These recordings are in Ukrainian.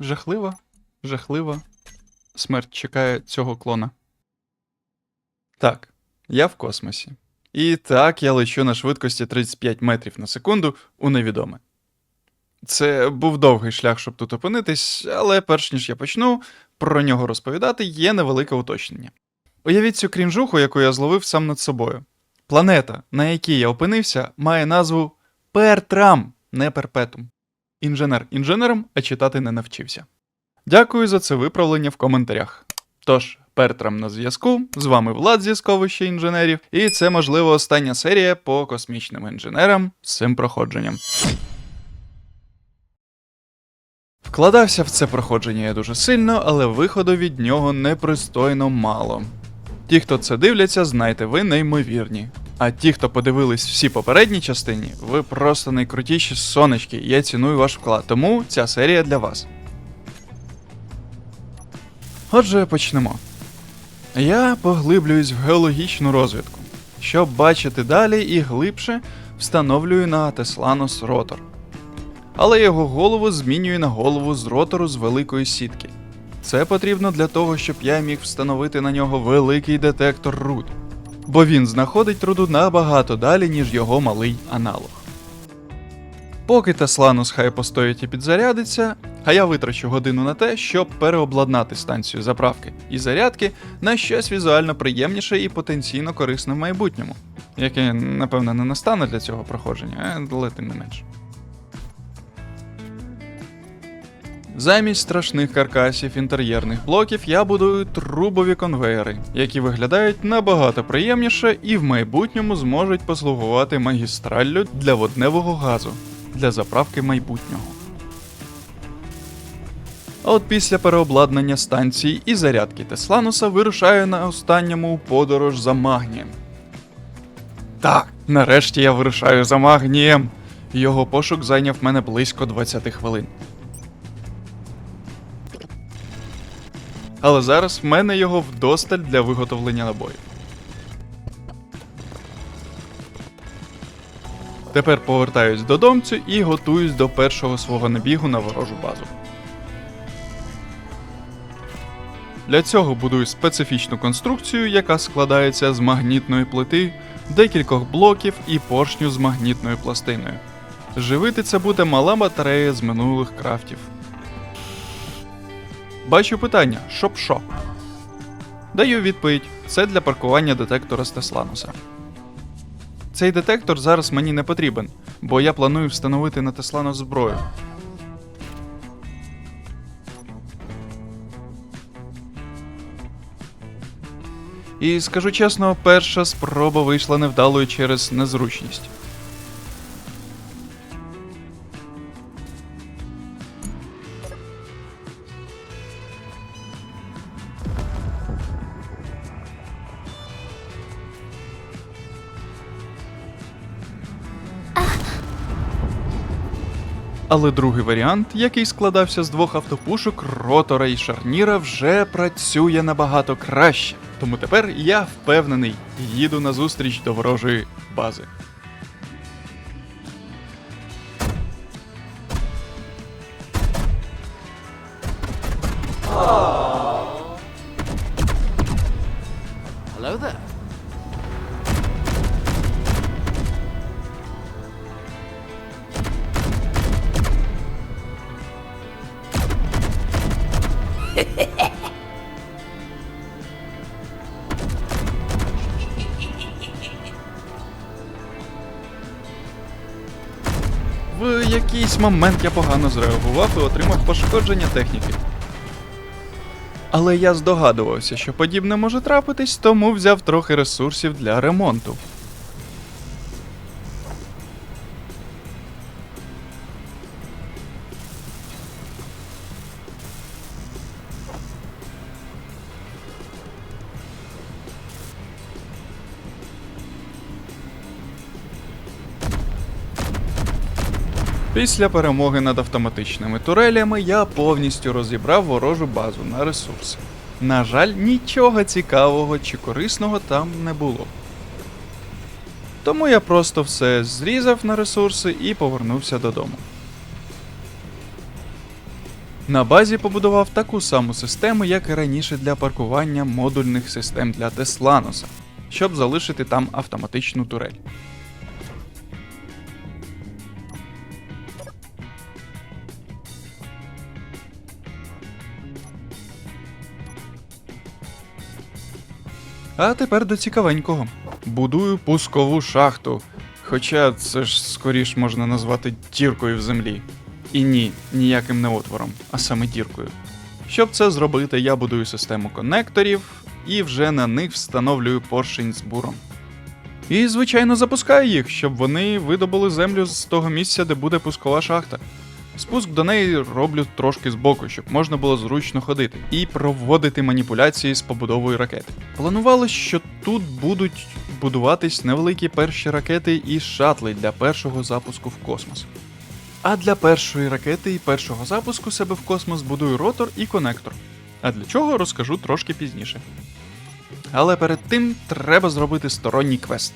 Жахлива, жахлива. Смерть чекає цього клона. Так, я в космосі. І так я лечу на швидкості 35 метрів на секунду у невідоме. Це був довгий шлях, щоб тут опинитись, але перш ніж я почну про нього розповідати, є невелике уточнення. Уявіть цю крінжуху, яку я зловив сам над собою. Планета, на якій я опинився, має назву Пертрам, не Перпетум. Інженер інженером, а читати не навчився. Дякую за це виправлення в коментарях. Тож, Пертрам на зв'язку, з вами Влад зі сховища інженерів, і це, можливо, остання серія по космічним інженерам з цим проходженням. Вкладався в це проходження я дуже сильно, але виходу від нього непристойно мало. Ті, хто це дивляться, знайте, ви неймовірні. А ті, хто подивились всі попередні частині, ви просто найкрутіші сонечки, я ціную ваш вклад. Тому ця серія для вас. Отже, почнемо. Я поглиблююсь в геологічну розвідку. Щоб бачити далі і глибше, встановлюю на Тесланос ротор. Але його голову змінюю на голову з ротору з великої сітки. Це потрібно для того, щоб я міг встановити на нього великий детектор руд, бо він знаходить руду набагато далі, ніж його малий аналог. Поки Тесланус хай постоїть і підзарядиться, а я витрачу годину на те, щоб переобладнати станцію заправки і зарядки на щось візуально приємніше і потенційно корисне в майбутньому, яке, напевно, не настане для цього проходження, але тим не менш. Замість страшних каркасів інтер'єрних блоків я будую трубові конвейери, які виглядають набагато приємніше і в майбутньому зможуть послугувати магістраллю для водневого газу для заправки майбутнього. А от після переобладнання станції і зарядки Теслануса вирушаю на останньому подорож за магнієм. Так, нарешті я вирушаю за магнієм. Його пошук зайняв мене близько 20 хвилин. Але зараз в мене його вдосталь для виготовлення набою. Тепер повертаюсь додомцю і готуюсь до першого свого набігу на ворожу базу. Для цього будую специфічну конструкцію, яка складається з магнітної плити, декількох блоків і поршню з магнітною пластиною. Живити це буде мала батарея з минулих крафтів. Бачу питання, що? Даю відповідь: це для паркування детектора з Теслануса. Цей детектор зараз мені не потрібен, бо я планую встановити на Тесланус зброю. І скажу чесно, перша спроба вийшла невдалою через незручність. Але другий варіант, який складався з двох автопушок, ротора і шарніра, вже працює набагато краще. Тому тепер я впевнений, їду на зустріч до ворожої бази. В якийсь момент я погано зреагував і отримав пошкодження техніки. Але я здогадувався, що подібне може трапитись, тому взяв трохи ресурсів для ремонту. Після перемоги над автоматичними турелями я повністю розібрав ворожу базу на ресурси. На жаль, нічого цікавого чи корисного там не було. Тому я просто все зрізав на ресурси і повернувся додому. На базі побудував таку саму систему, як і раніше для паркування модульних систем для Тесланоса, щоб залишити там автоматичну турель. А тепер до цікавенького. Будую пускову шахту. Хоча це ж скоріш можна назвати діркою в землі. І ні, ніяким не отвором, а саме діркою. Щоб це зробити, я будую систему конекторів і вже на них встановлюю поршень з буром. І, звичайно, запускаю їх, щоб вони видобули землю з того місця, де буде пускова шахта. Спуск до неї роблю трошки збоку, щоб можна було зручно ходити і проводити маніпуляції з побудовою ракети. Планувалось, що тут будуть будуватись невеликі перші ракети і шатли для першого запуску в космос. А для першої ракети і першого запуску себе в космос будую ротор і конектор. А для чого розкажу трошки пізніше. Але перед тим треба зробити сторонній квест,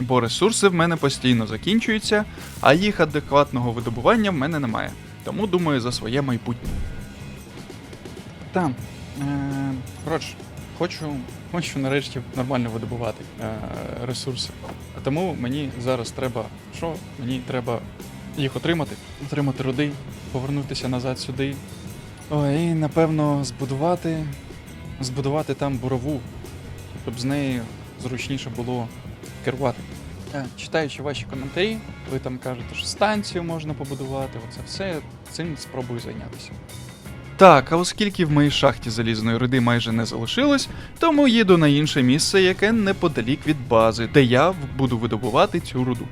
бо ресурси в мене постійно закінчуються, а їх адекватного видобування в мене немає. Тому думаю за своє майбутнє. Там. Е, коротше, хочу, хочу нарешті нормально видобувати е, ресурси. Тому мені зараз треба. Що? Мені треба їх отримати, отримати руди, повернутися назад сюди. Ой, і напевно збудувати. Збудувати там бурову, щоб з нею зручніше було керувати. Читаючи ваші коментарі, ви там кажете, що станцію можна побудувати, оце все цим спробую зайнятися. Так, а оскільки в моїй шахті залізної руди майже не залишилось, тому їду на інше місце, яке неподалік від бази, де я буду видобувати цю руду.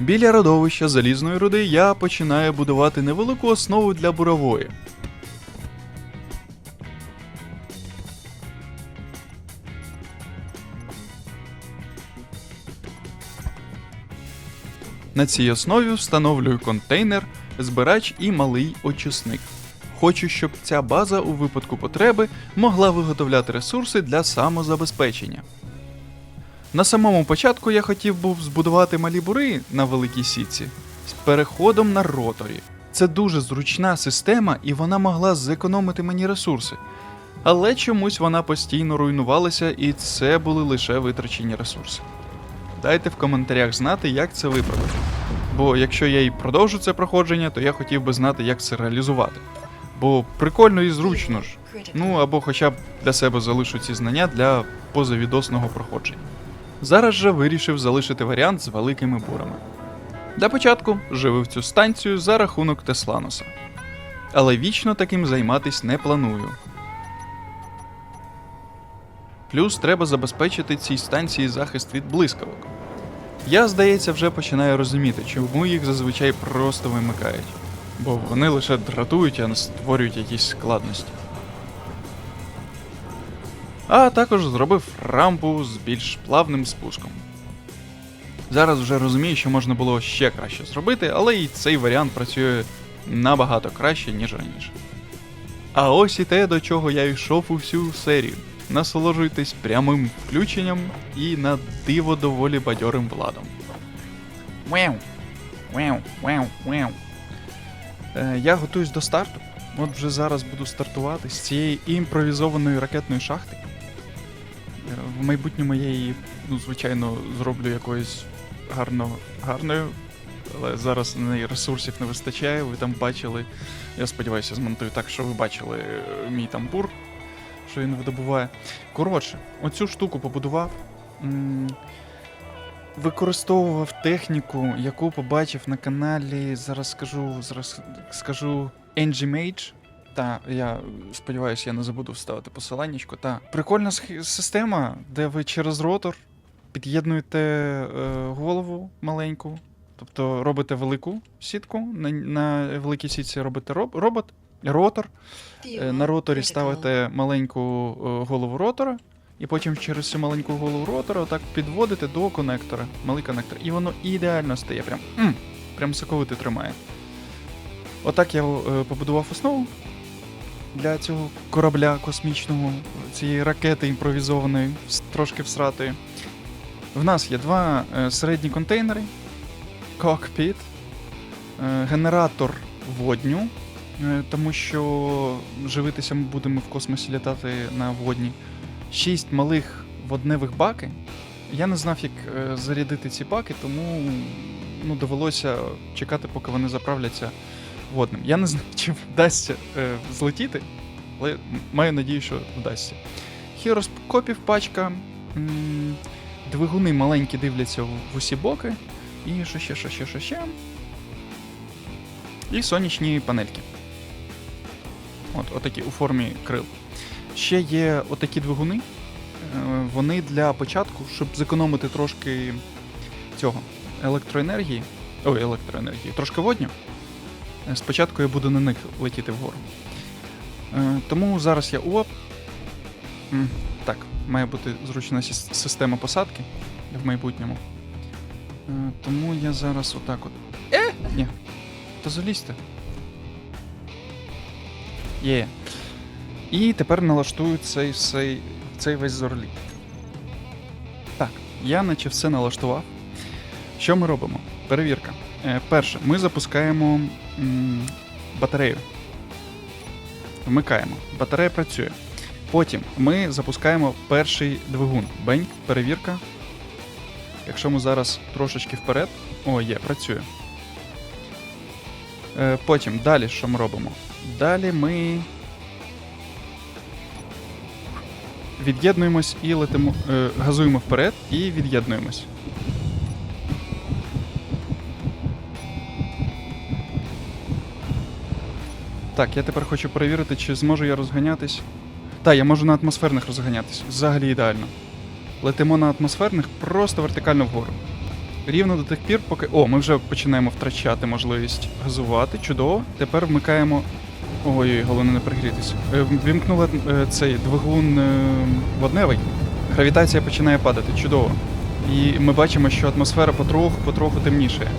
Біля родовища залізної руди я починаю будувати невелику основу для бурової. На цій основі встановлюю контейнер, збирач і малий очисник. Хочу, щоб ця база у випадку потреби могла виготовляти ресурси для самозабезпечення. На самому початку я хотів був збудувати малі бури на великій сітці з переходом на роторі. Це дуже зручна система, і вона могла зекономити мені ресурси. Але чомусь вона постійно руйнувалася, і це були лише витрачені ресурси. Дайте в коментарях знати, як це виправити. Бо якщо я і продовжу це проходження, то я хотів би знати, як це реалізувати. Бо прикольно і зручно ж. Ну або хоча б для себе залишу ці знання для позавідосного проходження. Зараз же вирішив залишити варіант з великими бурами. Для початку живив цю станцію за рахунок Тесланоса. Але вічно таким займатись не планую. Плюс треба забезпечити цій станції захист від блискавок. Я, здається, вже починаю розуміти, чому їх зазвичай просто вимикають. Бо вони лише дратують, а не створюють якісь складності. А також зробив рампу з більш плавним спуском. Зараз вже розумію, що можна було ще краще зробити, але і цей варіант працює набагато краще, ніж раніше. А ось і те, до чого я йшов у всю серію. Насолоджуйтесь прямим включенням і на диво доволі бадьорим владом. Веу. Веу, веу, веу. Е, я готуюсь до старту. От вже зараз буду стартувати з цієї імпровізованої ракетної шахти. Е, В майбутньому я її, ну, звичайно, зроблю якоюсь гарно, гарною, але зараз на неї ресурсів не вистачає. Ви там бачили. Я сподіваюся, змонтую так, що ви бачили е, мій там бур, що він видобуває. Коротше, оцю штуку побудував. Використовував техніку, яку побачив на каналі. Зараз скажу, зараз скажу Engimage. Та я сподіваюся, я не забуду вставити посиланнячко. Та прикольна система, де ви через ротор під'єднуєте е, голову маленьку, тобто робите велику сітку. На, на великій сітці робите роб, робот, ротор. Е, На роторі ставите маленьку е, голову ротора, і потім через цю маленьку голову ротора отак підводите до конектора, малий конектор. І воно ідеально стає. Прям, м, прям соковито тримає. Отак я е, побудував основу для цього корабля космічного, цієї ракети імпровізованої, трошки всратої. В нас є два середні контейнери. кокпіт, генератор водню, тому що живитися ми будемо в космосі літати на водні. Шість малих водневих баки. Я не знав, як е, зарядити ці баки, тому ну, довелося чекати, поки вони заправляться водним. Я не знаю, чи вдасться е, злетіти, але маю надію, що вдасться. Хіроскопів пачка. Двигуни маленькі дивляться в усі боки. І що ще, що ще, що ще. І сонячні панельки. От, отакі у формі крил. Ще є отакі двигуни. Е, Вони для початку, щоб зекономити трошки цього електроенергії. Ой, електроенергії, трошки водню. Е, Спочатку я буду на них летіти вгору. Е, Тому зараз я УАП. Так, має бути зручна система посадки в майбутньому. Тому я зараз отак от. Е! Ні. То залізьте. Є. І тепер налаштую цей, цей, цей весь зорліт. Так, я наче все налаштував. Що ми робимо? Перевірка. Е, перше, ми запускаємо м, батарею. Вмикаємо. Батарея працює. Потім ми запускаємо перший двигун. Бень, перевірка. Якщо ми зараз трошечки вперед. О, є, працює. Е, потім далі що ми робимо? Далі ми. Від'єднуємось і летимо. Е, газуємо вперед і від'єднуємось. Так, я тепер хочу перевірити, чи зможу я розганятись. Так, я можу на атмосферних розганятись. Взагалі ідеально. Летимо на атмосферних просто вертикально вгору. Рівно до тих пір, поки. О, ми вже починаємо втрачати можливість газувати. Чудово. Тепер вмикаємо. Ой, головне не пригрітися. Е, Вімкнули е, цей двигун е, водневий. Гравітація починає падати. Чудово. І ми бачимо, що атмосфера потроху-потроху темнішає.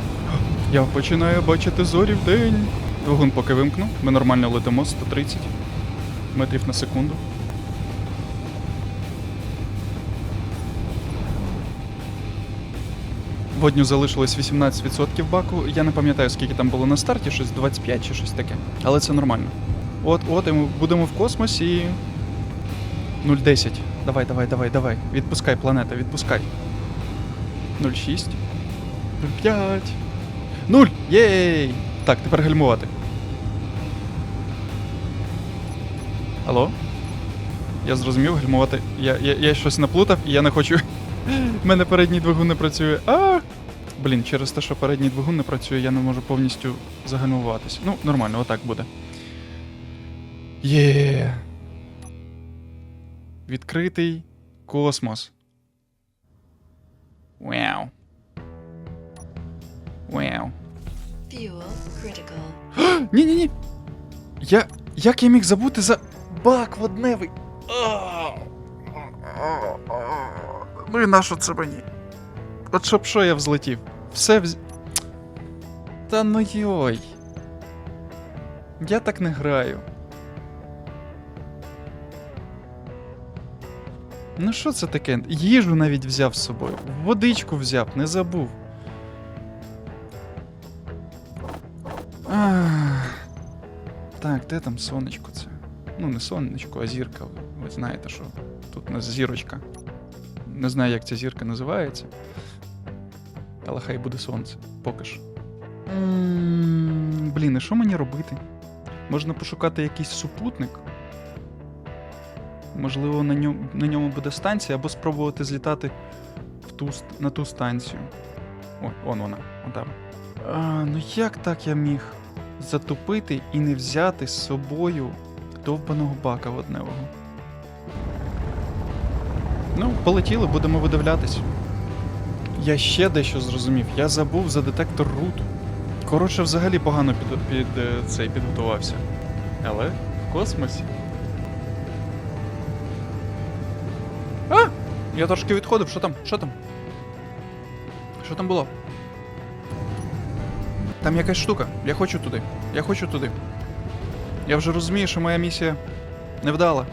Я починаю бачити зорі в день. Двигун поки вимкну. Ми нормально летимо 130 метрів на секунду. Водню залишилось 18% баку. Я не пам'ятаю, скільки там було на старті, щось 25 чи щось таке. Але це нормально. От, от, і ми будемо в космосі. 0,10. Давай, давай, давай, давай. Відпускай, планета, відпускай. 0,6. 0,5. 0! Єй! Так, тепер гальмувати. Алло? Я зрозумів, гальмувати. Я, я, я щось наплутав і я не хочу. У мене передній двигун не працює. А! Блін, через те, що передній двигун не працює, я не можу повністю загальмуватись. Ну, нормально, отак буде. Є. Відкритий космос. Вау. Вау. Ні-ні-ні. Я. Як я міг забути за бак водневий? Ну і нащо це мені? От щоб що я взлетів? Все вз... Та ну йой. Я так не граю. Ну що це таке? Їжу навіть взяв з собою. Водичку взяв, не забув. Ах. Так, де там сонечко це? Ну, не сонечко, а зірка. Ви знаєте, що тут у нас зірочка. Не знаю, як ця зірка називається. Але хай буде сонце. Поки що. Блін, і що мені робити? Можна пошукати якийсь супутник. Можливо, на ньому, на ньому буде станція, або спробувати злітати в ту, на ту станцію. Ой, он вона, он там. А, ну як так я міг затупити і не взяти з собою довбаного бака водневого? Ну, полетіли, будемо видивлятись. Я ще дещо зрозумів. Я забув за детектор рут. Коротше, взагалі погано під, під е, цей підготувався. Але в космосі. А! Я трошки відходив, що там? Що там? Що там було? Там якась штука. Я хочу туди. Я хочу туди. Я вже розумію, що моя місія невдала.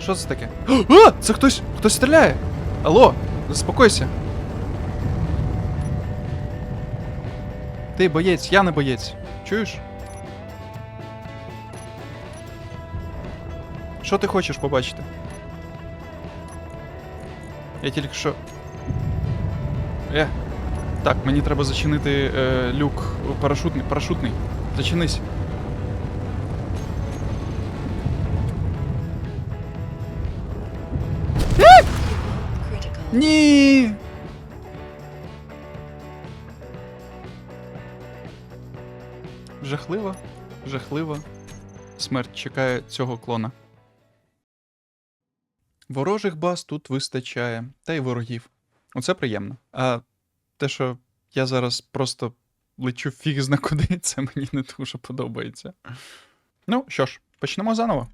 Що це таке? А! Це хтось! Хтось стріляє! Алло! Заспокойся. Ти боєць, я не боєць. Чуєш? Що ти хочеш побачити? Я тільки що. Е. Так, мені треба зачинити е, люк парашутний, парашутний. Зачинись. Ні. Жахливо, жахливо. Смерть чекає цього клона. Ворожих баз тут вистачає, та й ворогів. Оце приємно. А те, що я зараз просто лечу фіг зна куди, це мені не дуже подобається. Ну що ж, почнемо заново.